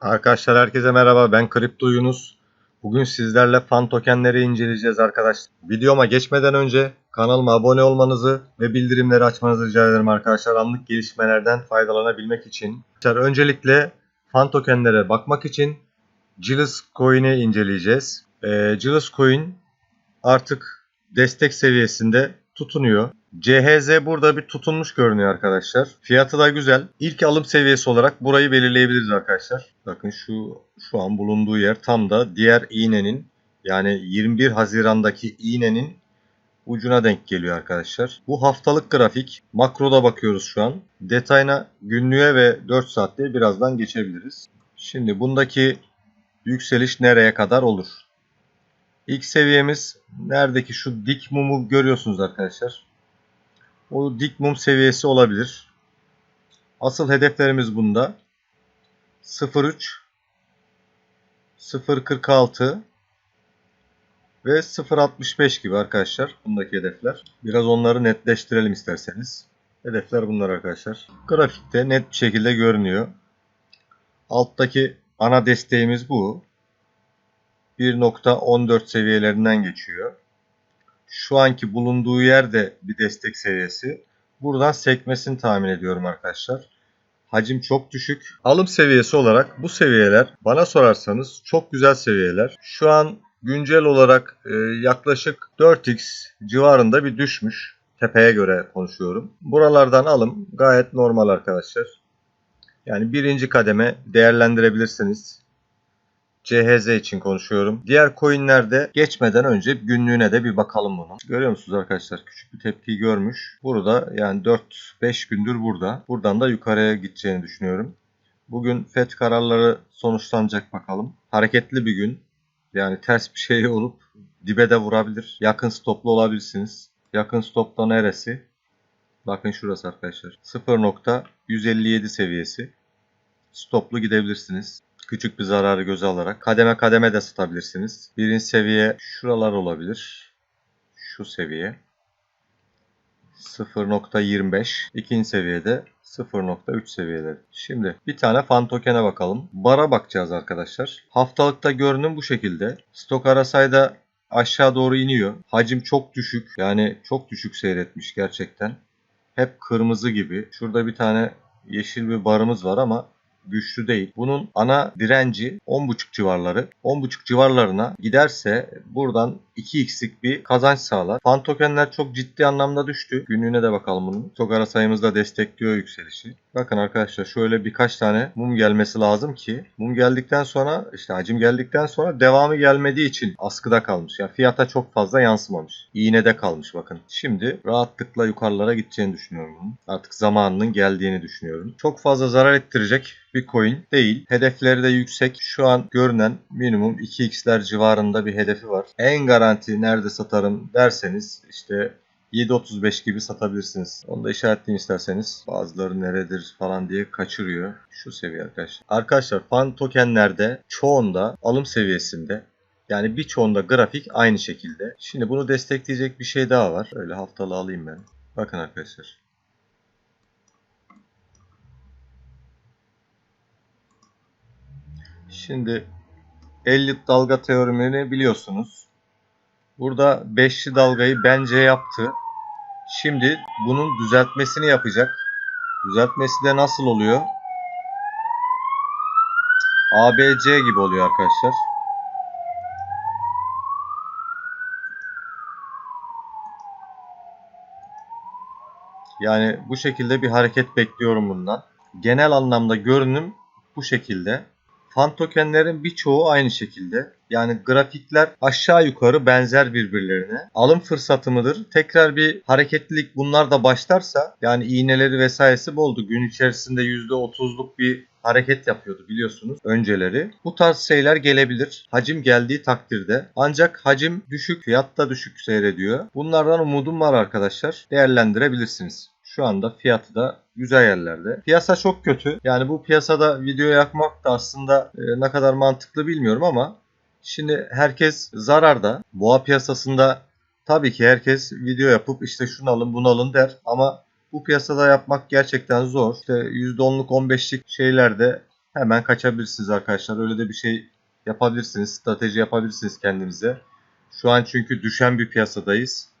Arkadaşlar herkese merhaba ben Kripto Yunus. Bugün sizlerle fan tokenleri inceleyeceğiz arkadaşlar. Videoma geçmeden önce kanalıma abone olmanızı ve bildirimleri açmanızı rica ederim arkadaşlar. Anlık gelişmelerden faydalanabilmek için. Arkadaşlar öncelikle fan tokenlere bakmak için Gillis Coin'i inceleyeceğiz. Ee, Gillis Coin artık destek seviyesinde tutunuyor. CHZ burada bir tutunmuş görünüyor arkadaşlar. Fiyatı da güzel. İlk alım seviyesi olarak burayı belirleyebiliriz arkadaşlar. Bakın şu şu an bulunduğu yer tam da diğer iğnenin yani 21 Haziran'daki iğnenin ucuna denk geliyor arkadaşlar. Bu haftalık grafik. Makroda bakıyoruz şu an. Detayına günlüğe ve 4 saatte birazdan geçebiliriz. Şimdi bundaki yükseliş nereye kadar olur? İlk seviyemiz neredeki şu dik mumu görüyorsunuz arkadaşlar. O dik mum seviyesi olabilir. Asıl hedeflerimiz bunda 0.3 0.46 ve 0.65 gibi arkadaşlar bundaki hedefler. Biraz onları netleştirelim isterseniz. Hedefler bunlar arkadaşlar. Grafikte net bir şekilde görünüyor. Alttaki ana desteğimiz bu. 1.14 seviyelerinden geçiyor. Şu anki bulunduğu yerde bir destek seviyesi. Buradan sekmesini tahmin ediyorum arkadaşlar. Hacim çok düşük. Alım seviyesi olarak bu seviyeler bana sorarsanız çok güzel seviyeler. Şu an güncel olarak e, yaklaşık 4x civarında bir düşmüş. Tepeye göre konuşuyorum. Buralardan alım gayet normal arkadaşlar. Yani birinci kademe değerlendirebilirsiniz. CHZ için konuşuyorum. Diğer coinlerde geçmeden önce günlüğüne de bir bakalım bunu. Görüyor musunuz arkadaşlar? Küçük bir tepki görmüş. Burada yani 4-5 gündür burada. Buradan da yukarıya gideceğini düşünüyorum. Bugün FED kararları sonuçlanacak bakalım. Hareketli bir gün. Yani ters bir şey olup dibe de vurabilir. Yakın stoplu olabilirsiniz. Yakın stopta neresi? Bakın şurası arkadaşlar. 0.157 seviyesi. Stoplu gidebilirsiniz küçük bir zararı göze alarak kademe kademe de satabilirsiniz. Birinci seviye şuralar olabilir. Şu seviye. 0.25. İkinci seviyede 0.3 seviyeleri. Şimdi bir tane fan token'e bakalım. Bara bakacağız arkadaşlar. Haftalıkta görünüm bu şekilde. Stok arasayda aşağı doğru iniyor. Hacim çok düşük. Yani çok düşük seyretmiş gerçekten. Hep kırmızı gibi. Şurada bir tane yeşil bir barımız var ama güçlü değil. Bunun ana direnci 10.5 civarları. 10.5 civarlarına giderse buradan 2x'lik bir kazanç sağlar. Fan tokenler çok ciddi anlamda düştü. Günlüğüne de bakalım bunun. Togara sayımızda destekliyor yükselişi. Bakın arkadaşlar şöyle birkaç tane mum gelmesi lazım ki mum geldikten sonra işte hacim geldikten sonra devamı gelmediği için askıda kalmış. Yani fiyata çok fazla yansımamış. İğnede kalmış bakın. Şimdi rahatlıkla yukarılara gideceğini düşünüyorum. Artık zamanının geldiğini düşünüyorum. Çok fazla zarar ettirecek bir coin değil. Hedefleri de yüksek. Şu an görünen minimum 2x'ler civarında bir hedefi var. En garanti nerede satarım derseniz işte 7.35 gibi satabilirsiniz. Onu da işaretleyeyim isterseniz. Bazıları neredir falan diye kaçırıyor. Şu seviye arkadaşlar. Arkadaşlar fan tokenlerde çoğunda alım seviyesinde yani birçoğunda grafik aynı şekilde. Şimdi bunu destekleyecek bir şey daha var. Öyle haftalı alayım ben. Bakın arkadaşlar. Şimdi 50 dalga teoremini biliyorsunuz. Burada 5'li dalgayı bence yaptı. Şimdi bunun düzeltmesini yapacak. Düzeltmesi de nasıl oluyor? ABC gibi oluyor arkadaşlar. Yani bu şekilde bir hareket bekliyorum bundan. Genel anlamda görünüm bu şekilde. Fan tokenlerin birçoğu aynı şekilde. Yani grafikler aşağı yukarı benzer birbirlerine. Alım fırsatı mıdır? Tekrar bir hareketlilik bunlar da başlarsa yani iğneleri vesairesi boldu. Gün içerisinde %30'luk bir hareket yapıyordu biliyorsunuz önceleri. Bu tarz şeyler gelebilir. Hacim geldiği takdirde. Ancak hacim düşük, fiyat da düşük seyrediyor. Bunlardan umudum var arkadaşlar. Değerlendirebilirsiniz. Şu anda fiyatı da güzel yerlerde. Piyasa çok kötü. Yani bu piyasada video yakmak da aslında e, ne kadar mantıklı bilmiyorum ama şimdi herkes zararda. Boğa piyasasında tabii ki herkes video yapıp işte şunu alın bunu alın der ama bu piyasada yapmak gerçekten zor. İşte %10'luk 15'lik şeylerde hemen kaçabilirsiniz arkadaşlar. Öyle de bir şey yapabilirsiniz. Strateji yapabilirsiniz kendinize. Şu an çünkü düşen bir piyasadayız.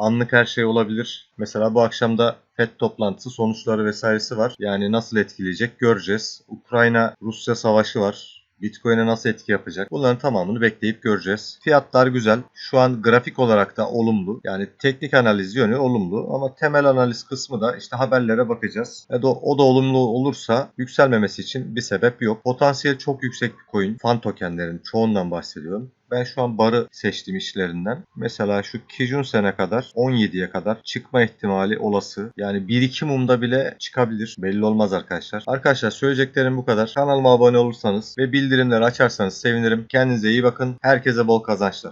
Anlık her şey olabilir. Mesela bu akşam da FED toplantısı sonuçları vesairesi var. Yani nasıl etkileyecek göreceğiz. Ukrayna-Rusya savaşı var. Bitcoin'e nasıl etki yapacak? Bunların tamamını bekleyip göreceğiz. Fiyatlar güzel. Şu an grafik olarak da olumlu. Yani teknik analiz yönü olumlu ama temel analiz kısmı da işte haberlere bakacağız. E do- o da olumlu olursa yükselmemesi için bir sebep yok. Potansiyel çok yüksek bir coin. Fan tokenlerin çoğundan bahsediyorum. Ben şu an barı seçtim işlerinden. Mesela şu Kijun sene kadar 17'ye kadar çıkma ihtimali olası. Yani 1-2 mumda bile çıkabilir. Belli olmaz arkadaşlar. Arkadaşlar söyleyeceklerim bu kadar. Kanalıma abone olursanız ve bildirimleri açarsanız sevinirim. Kendinize iyi bakın. Herkese bol kazançlar.